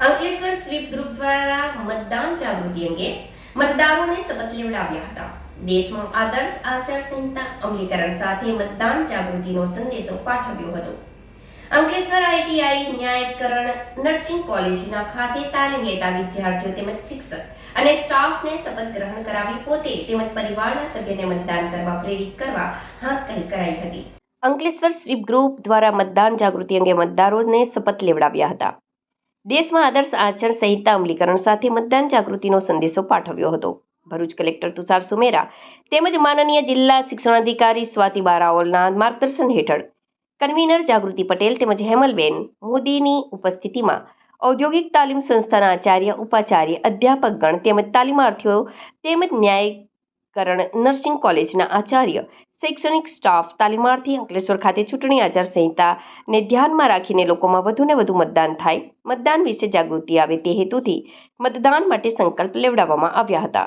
Ankleshwar sweep group દ્વારા મતદાન જાગૃતિ અંગે મતદારોને શપથ લેવડાવ્યા હતા. દેશમાં આદર્શ આચાર સંહિતા અમલીકરણ સાથે મતદાન જાગૃતિનો સંદેશો પાઠવ્યો હતો. અંકલેશ્વર આઈટીઆઈ ન્યાયકરણ નર્સિંગ કોલેજના ખાતે તાલીમ લેતા વિદ્યાર્થીઓ તેમજ શિક્ષક અને સ્ટાફને શપથ ગ્રહણ કરાવી પોતે તેમજ પરિવારના સભ્યને મતદાન કરવા પ્રેરિત કરવા હાકલ કરાઈ હતી. અંકલેશ્વર સ્વીપ ગ્રુપ દ્વારા મતદાન જાગૃતિ અંગે મતદારોને શપથ લેવડાવ્યા હતા. દેશમાં આદર્શ આચાર સંહિતા અમલીકરણ સાથે મતદાન જાગૃતિનો સંદેશો પાઠવ્યો હતો. ભરૂચ કલેક્ટર તુષાર સુમેરા તેમજ માનનીય જિલ્લા શિક્ષણાધિકારી સ્વાતિ બારાઓલના માર્ગદર્શન હેઠળ કન્વીનર જાગૃતિ પટેલ તેમજ હેમલબેન મોદીની ઉપસ્થિતિમાં ઔદ્યોગિક તાલીમ સંસ્થાના આચાર્ય, ઉપાચાર્ય, અધ્યાપકગણ તેમજ તાલીમાર્થીઓ તેમજ ન્યાયકરણ નર્સિંગ કોલેજના આચાર્ય શૈક્ષણિક સ્ટાફ, તાલીમાર્થી અંકલેશ્વર ખાતે ચૂંટણી આચાર સંહિતાને ધ્યાનમાં રાખીને લોકોમાં વધુને વધુ મતદાન થાય, મતદાન વિશે જાગૃતિ આવે તે હેતુથી મતદાન માટે સંકલ્પ લેવડાવવામાં આવ્યા હતા.